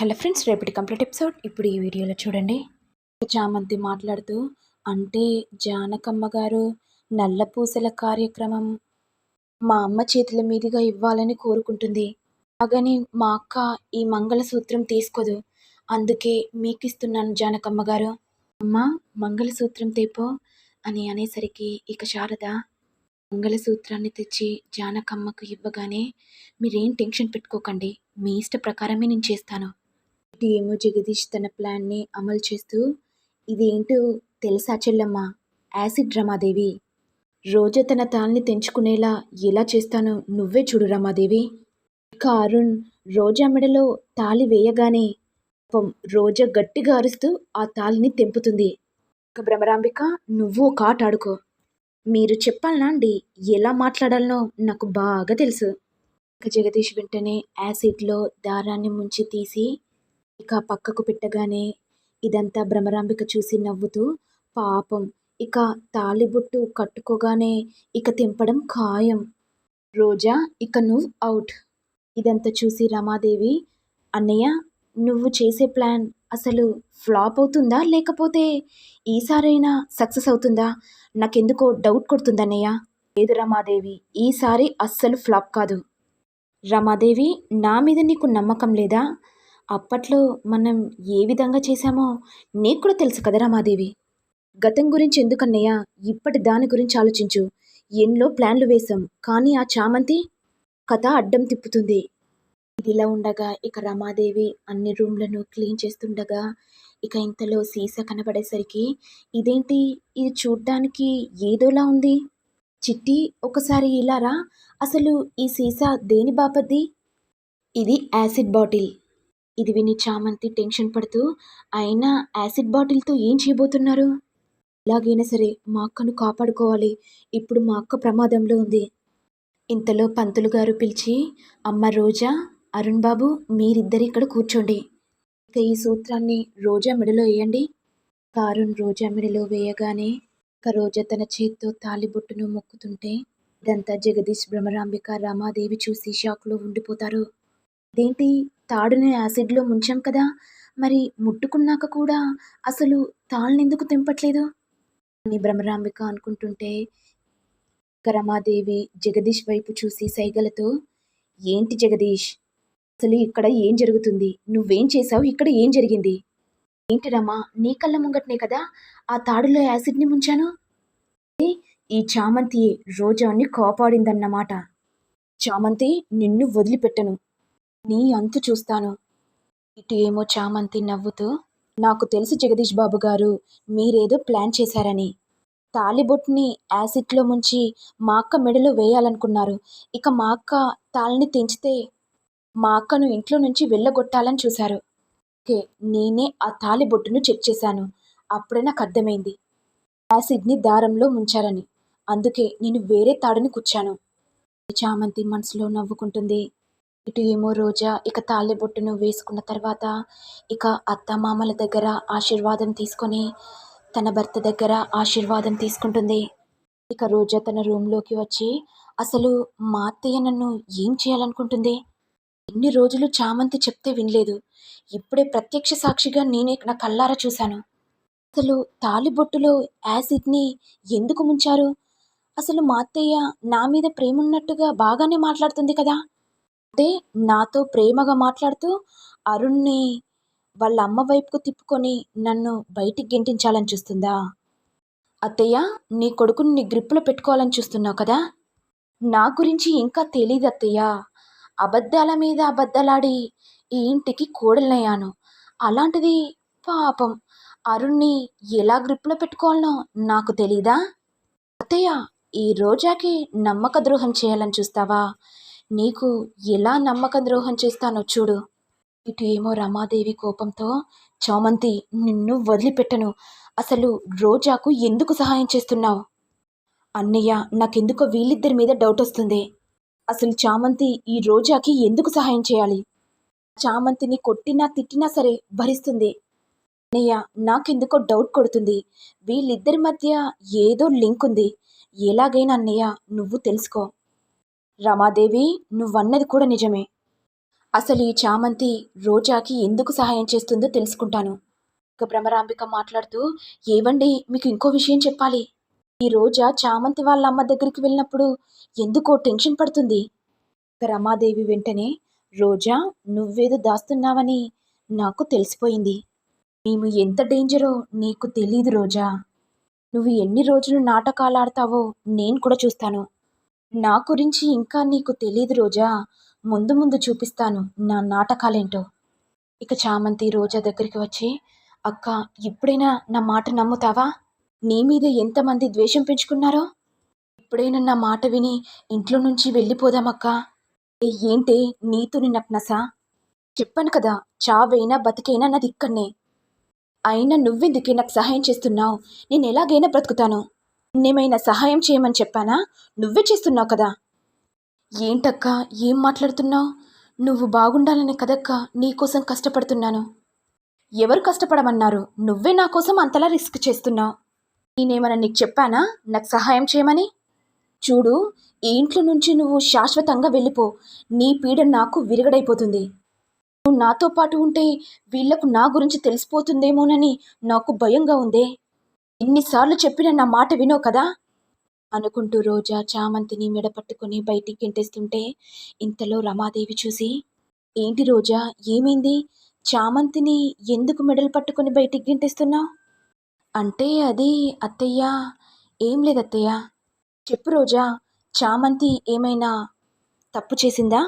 Hello friends రేపటి complete episode. ఇప్పుడు ఈ వీడియోలో చూడండి. చామంతి మాట్లాడుతూ అంటే జానకమ్మ గారు నల్ల పూసల కార్యక్రమం మా అమ్మ చేతుల మీదుగా ఇవ్వాలని కోరుకుంటుంది. అలాగని మా అక్క ఈ మంగళసూత్రం తీసుకోదు. అందుకే మీకు ఇస్తున్నాను జానకమ్మ గారు. అమ్మ మంగళసూత్రం తేపో అని అనేసరికి ఇక శారద మంగళసూత్రాన్ని తెచ్చి జానకమ్మకు ఇవ్వగానే మీరేం టెన్షన్ పెట్టుకోకండి. మీ ఇష్ట ప్రకారమే నేను చేస్తాను. ఇటు ఏమో జగదీష్ తన ప్లాన్ని అమలు చేస్తూ ఇదేంటో తెలుసా చెల్లమ్మ? యాసిడ్ రమాదేవి. రోజా తన తాల్ని తెంచుకునేలా ఎలా చేస్తానో నువ్వే చూడు రమాదేవి. ఇక అరుణ్ రోజా మెడలో తాళి వేయగానే పాపం రోజా గట్టిగా అరుస్తూ ఆ తాళిని తెంపుతుంది. ఇక భ్రమరాంబిక నువ్వు ఒక ఆట ఆడుకో. మీరు చెప్పాలనా అండి? ఎలా మాట్లాడాలనో నాకు బాగా తెలుసు. ఇక జగదీష్ వెంటనే యాసిడ్లో దారాన్ని ముంచి తీసి ఇక పక్కకు పెట్టగానే ఇదంతా భ్రమరాంబిక చూసి నవ్వుతూ పాపం ఇక తాలిబొట్టు కట్టుకోగానే ఇక తెంపడం ఖాయం. రోజా ఇక నువ్వు అవుట్ ఇదంతా చూసి రమాదేవి అన్నయ్య నువ్వు చేసే ప్లాన్ అసలు ఫ్లాప్ అవుతుందా? లేకపోతే ఈసారైనా సక్సెస్ అవుతుందా? నాకెందుకో డౌట్ కొడుతుంది అన్నయ్య. లేదు రమాదేవి ఈసారి అస్సలు ఫ్లాప్ కాదు. రమాదేవి నా మీద నీకు నమ్మకం లేదా? అప్పట్లో మనం ఏ విధంగా చేశామో నీకు కూడా తెలుసు కదా రమాదేవి. గతం గురించి ఎందుకన్నయ్యా? ఇప్పటి దాని గురించి ఆలోచించు. ఎన్నో ప్లాన్లు వేశాం. కానీ ఆ చామంతి కథ అడ్డం తిప్పుతుంది. ఇదిలా ఉండగా ఇక రమాదేవి అన్ని రూమ్లను క్లీన్ చేస్తుండగా ఇక ఇంతలో సీసా కనబడేసరికి ఇదేంటి? ఇది చూడ్డానికి ఏదోలా ఉంది. చిట్టి ఒకసారి ఇలా రా. అసలు ఈ సీసా దేని బాపద్ది? ఇది యాసిడ్ బాటిల్. ఇది విని చామంతి టెన్షన్ పడుతూ అయినా యాసిడ్ బాటిల్తో ఏం చేయబోతున్నారు? ఎలాగైనా సరే మా అక్కను కాపాడుకోవాలి. ఇప్పుడు మా అక్క ప్రమాదంలో ఉంది. ఇంతలో పంతులు గారు పిలిచి అమ్మ రోజా అరుణ్ బాబు మీరిద్దరు ఇక్కడ కూర్చోండి. ఇక ఈ సూత్రాన్ని రోజా మెడలో వేయండి ఇక అరుణ్ రోజా మెడలో వేయగానే ఇక రోజా తన చేత్తో తాలిబొట్టును మొక్కుతుంటే ఇదంతా జగదీష్ భ్రమరాంబిక రమాదేవి చూసి షాక్లో ఉండిపోతారు. ఇదేంటి? తాడుని యాసిడ్లో ముంచాం కదా. మరి ముట్టుకున్నాక కూడా అసలు తాళ్ళనెందుకు తెంపట్లేదు? అని భ్రమరాంబిక అనుకుంటుంటే కరమాదేవి రమాదేవి జగదీష్ వైపు చూసి సైగలతో ఏంటి జగదీష్? అసలు ఇక్కడ ఏం జరుగుతుంది? నువ్వేం చేశావు? ఇక్కడ ఏం జరిగింది? ఏంటి రమా నీ కళ్ళ ముంగట్నే కదా ఆ తాడులో యాసిడ్ని ముంచాను? ఈ చామంతి రోజాని కాపాడిందన్నమాట. చామంతి నిన్ను వదిలిపెట్టను. నీ అంతు చూస్తాను. ఇటు ఏమో చామంతి నవ్వుతూ నాకు తెలుసు జగదీష్ బాబు గారు మీరేదో ప్లాన్ చేశారని. తాలిబొట్ని యాసిడ్లో ముంచి మా అక్క మెడలో వేయాలనుకున్నారు. ఇక మా అక్క తాళిని తెంచితే మా అక్కను ఇంట్లో నుంచి వెళ్ళగొట్టాలని చూశారు. ఓకే నేనే ఆ తాలిబొట్టును చెక్ చేశాను. అప్పుడే నాకు అర్థమైంది. యాసిడ్ని దారంలో ముంచారని. అందుకే నేను వేరే తాడుని కూర్చాను చామంతి మనసులో నవ్వుకుంటుంది. ఇటు ఏమో రోజా ఇక తాళిబొట్టును వేసుకున్న తర్వాత ఇక అత్తమామల దగ్గర ఆశీర్వాదం తీసుకొని తన భర్త దగ్గర ఆశీర్వాదం తీసుకుంటుంది. ఇక రోజా తన రూమ్లోకి వచ్చి అసలు మా అత్తయ్య నన్ను ఏం చేయాలనుకుంటుంది? ఎన్ని రోజులు చామంతి చెప్తే వినలేదు. ఇప్పుడే ప్రత్యక్ష సాక్షిగా నేనే నా కళ్ళారా చూశాను. అసలు తాలిబొట్టులో యాసిడ్ని ఎందుకు ముంచారు? అసలు మా అత్తయ్య నా మీద ప్రేమ ఉన్నట్టుగా బాగానే మాట్లాడుతుంది కదా? అంటే నాతో ప్రేమగా మాట్లాడుతూ అరుణ్ని వాళ్ళ అమ్మ వైపుకు తిప్పుకొని నన్ను బయటికి గెంటించాలని చూస్తుందా? అత్తయ్య నీ కొడుకుని నీ గ్రిప్పులో పెట్టుకోవాలని చూస్తున్నావు కదా? నా గురించి ఇంకా తెలీదు అత్తయ్య. అబద్ధాల మీద అబద్ధాలాడి ఈ ఇంటికి కోడలయ్యాను అలాంటిది పాపం. అరుణ్ని ఎలా గ్రిప్పులో పెట్టుకోవాలనో నాకు తెలీదా? అత్తయ్య ఈ రోజాకి నమ్మక ద్రోహం చేయాలని చూస్తావా? నీకు ఎలా నమ్మక ద్రోహం చేస్తానో చూడు. ఇటు ఏమో రమాదేవి కోపంతో చామంతి నిన్ను వదిలిపెట్టను. అసలు రోజాకు ఎందుకు సహాయం చేస్తున్నావు? అన్నయ్య నాకెందుకో వీళ్ళిద్దరి మీద డౌట్ వస్తుంది. అసలు చామంతి ఈ రోజాకి ఎందుకు సహాయం చేయాలి? చామంతిని కొట్టినా తిట్టినా సరే భరిస్తుంది. అన్నయ్య నాకెందుకో డౌట్ కొడుతుంది. వీళ్ళిద్దరి మధ్య ఏదో లింక్ ఉంది. ఎలాగైనా అన్నయ్య నువ్వు తెలుసుకో. రమాదేవి నువ్వన్నది కూడా నిజమే. అసలు ఈ చామంతి రోజాకి ఎందుకు సహాయం చేస్తుందో తెలుసుకుంటాను. ఇక భ్రమరాంబిక మాట్లాడుతూ ఏవండి మీకు ఇంకో విషయం చెప్పాలి. ఈ రోజా చామంతి వాళ్ళ అమ్మ దగ్గరికి వెళ్ళినప్పుడు ఎందుకో టెన్షన్ పడుతుంది? ఇక రమాదేవి వెంటనే రోజా నువ్వేదో దాస్తున్నావని నాకు తెలిసిపోయింది. మేము ఎంత డేంజరో నీకు తెలీదు రోజా. నువ్వు ఎన్ని రోజులు నాటకాలు ఆడతావో నేను కూడా చూస్తాను. నా గురించి ఇంకా నీకు తెలీదు రోజా. ముందు ముందు చూపిస్తాను నా నాటకాలేంటో. ఇక చామంతి రోజా దగ్గరికి వచ్చి అక్క ఇప్పుడైనా నా మాట నమ్ముతావా? నీ మీద ఎంతమంది ద్వేషం పెంచుకున్నారో? ఇప్పుడైనా నా మాట విని ఇంట్లో నుంచి వెళ్ళిపోదామక్క. ఏ ఏంటే నీతుని నక్నసా చెప్పాను కదా చావైనా బతికైనా నాది ఇక్కడనే. అయినా నువ్వెందుకే నాకు సహాయం చేస్తున్నావు? నేను ఎలాగైనా బ్రతుకుతాను. నేమైనా సహాయం చేయమని చెప్పానా? నువ్వే చేస్తున్నావు కదా. ఏంటక్క? ఏం మాట్లాడుతున్నావు? నువ్వు బాగుండాలని కదక్క నీకోసం కష్టపడుతున్నాను. ఎవరు కష్టపడమన్నారు? నువ్వే నా కోసం అంతలా రిస్క్ చేస్తున్నావు. నేనేమైనా నీకు చెప్పానా? నాకు సహాయం చేయమని? చూడు ఈ ఇంట్లో నుంచి నువ్వు శాశ్వతంగా వెళ్ళిపో. నీ పీడ నాకు విరగడైపోతుంది. నువ్వు నాతో పాటు ఉంటే వీళ్ళకు నా గురించి తెలిసిపోతుందేమోనని నాకు భయంగా ఉందే. ఇన్నిసార్లు చెప్పిన నా మాట వినో కదా? అనుకుంటూ రోజా చామంతిని మెడపట్టుకుని బయటికి గెంటేస్తుంటే ఇంతలో రమాదేవి చూసి ఏంటి రోజా ఏమైంది? చామంతిని ఎందుకు మెడలు పట్టుకుని బయటికి గెంటేస్తున్నావు అంటే అది అత్తయ్య ఏం లేదు అత్తయ్య. చెప్పు రోజా చామంతి ఏమైనా తప్పు చేసిందా?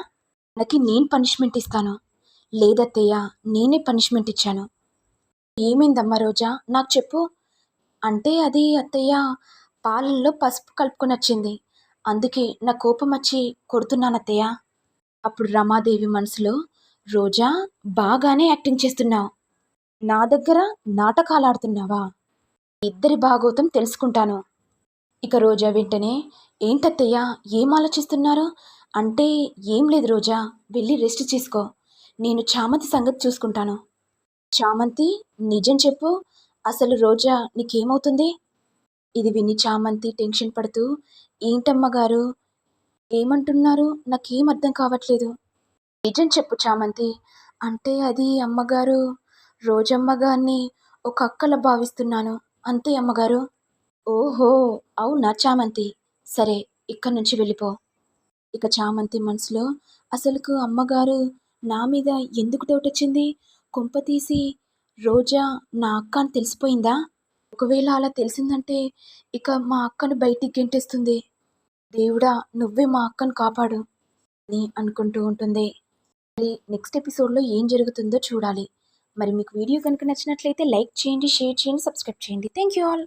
నాకు నేను పనిష్మెంట్ ఇస్తాను. లేదత్తయ్య నేనే పనిష్మెంట్ ఇచ్చాను. ఏమైందమ్మా రోజా? నాకు చెప్పు. అంటే అది అత్తయ్య పాలల్లో పసుపు కలుపుకొని వచ్చింది అందుకే నా కోపం వచ్చి కొడుతున్నాను అత్తయ్య అప్పుడు రమాదేవి మనసులో రోజా బాగానే యాక్టింగ్ చేస్తున్నావు. నా దగ్గర నాటకాలు ఆడుతున్నావా ఇద్దరి భాగోతం తెలుసుకుంటాను. ఇక రోజా వెంటనే ఏంటత్తయ్య ఏం ఆలోచిస్తున్నారు? అంటే ఏం లేదు రోజా వెళ్ళి రెస్ట్ చేసుకో నేను చామంతి సంగతి చూసుకుంటాను. చామంతి? నిజం చెప్పు. అసలు రోజా నీకేమవుతుంది? ఇది విని చామంతి టెన్షన్ పడుతూ ఏంటమ్మగారు ఏమంటున్నారు? నాకేం అర్థం కావట్లేదు. నిజం చెప్పు చామంతి. అంటే అది అమ్మగారు రోజమ్మ గారిని ఒక అక్కల భావిస్తున్నాను. అంతే అమ్మగారు. ఓహో అవునా చామంతి? సరే ఇక్కడి నుంచి వెళ్ళిపో. ఇక చామంతి మనసులో అసలుకు అమ్మగారు నా మీద ఎందుకు డౌట్ వచ్చింది కుంప తీసి రోజా నా అక్క అని తెలిసిపోయిందా? ఒకవేళ అలా తెలిసిందంటే ఇక మా అక్కను బయటికి గెంటేస్తుంది. దేవుడా నువ్వే మా అక్కను కాపాడు అని అనుకుంటూ ఉంటుంది. మరి నెక్స్ట్ ఎపిసోడ్లో ఏం జరుగుతుందో చూడాలి. మరి మీకు వీడియో కనుక నచ్చినట్లయితే లైక్ చేయండి షేర్ చేయండి సబ్స్క్రైబ్ చేయండి. Thank you all.